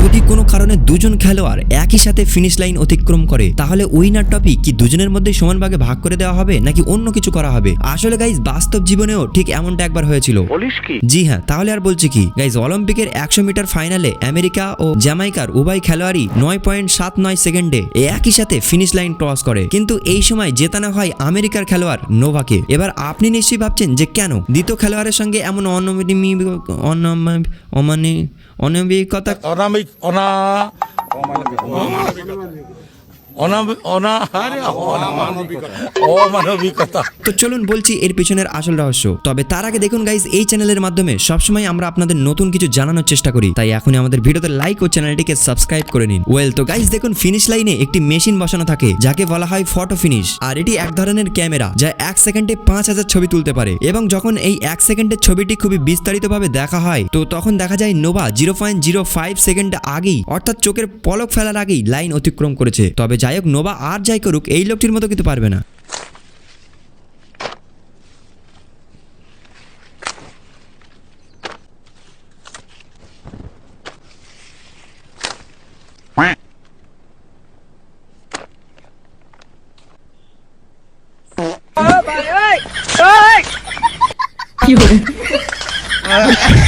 যদি কোনো কারণে দুজন খেলোয়াড় একই সাথে ফিনিশ লাইন অতিক্রম করে তাহলে উইনার টপিক কি দুজনের মধ্যে সমান ভাগে ভাগ করে দেওয়া হবে নাকি অন্য কিছু করা হবে? আসলে গাইজ বাস্তব জীবনেও ঠিক এমনটা একবার হয়েছিল। জি হ্যাঁ তাহলে আর বলছি কি? গাইজ অলিম্পিকের একশো মিটার ফাইনালে আমেরিকা ও জামাইকার উভয় খেলোয়াড়ই নয় পয়েন্ট সাত নয় সেকেন্ডে একই সাথে ফিনিশ লাইন ক্রস করে। কিন্তু এই সময় জেতানো হয় আমেরিকার খেলোয়াড় নোভাকে। এবার আপনি নিশ্চয়ই ভাবছেন যে কেন? দ্বিতীয় খেলোয়াড়ের সঙ্গে এমন অনমি অনম- অমানি অনবিকতা অনামিক ona অমানবিকতা। তো চলুন বলছি এর পিছনের আসল রহস্য। তবে তার আগে দেখুন গাইজ এই চ্যানেলের মাধ্যমে সবসময় আমরা আপনাদের নতুন কিছু জানানোর চেষ্টা করি। তাই এখনই আমাদের ভিডিওতে লাইক ও চ্যানেলটিকে সাবস্ক্রাইব করে নিন। ওয়েল তো গাইজ দেখুন ফিনিশ লাইনে একটি মেশিন বসানো থাকে যাকে বলা হয় ফটো ফিনিশ আর এটি এক ধরনের ক্যামেরা যা এক সেকেন্ডে পাঁচ হাজার ছবি তুলতে পারে। এবং যখন এই এক সেকেন্ডের ছবিটি খুবই বিস্তারিতভাবে দেখা হয় তো তখন দেখা যায় Nova zero point zero five second আগেই অর্থাৎ চোখের পলক ফেলার আগেই লাইন অতিক্রম করেছে। তবে যাই হোক নোবা আর যাই করুক এই লোকটির মতো কিন্তু পারবে না। কি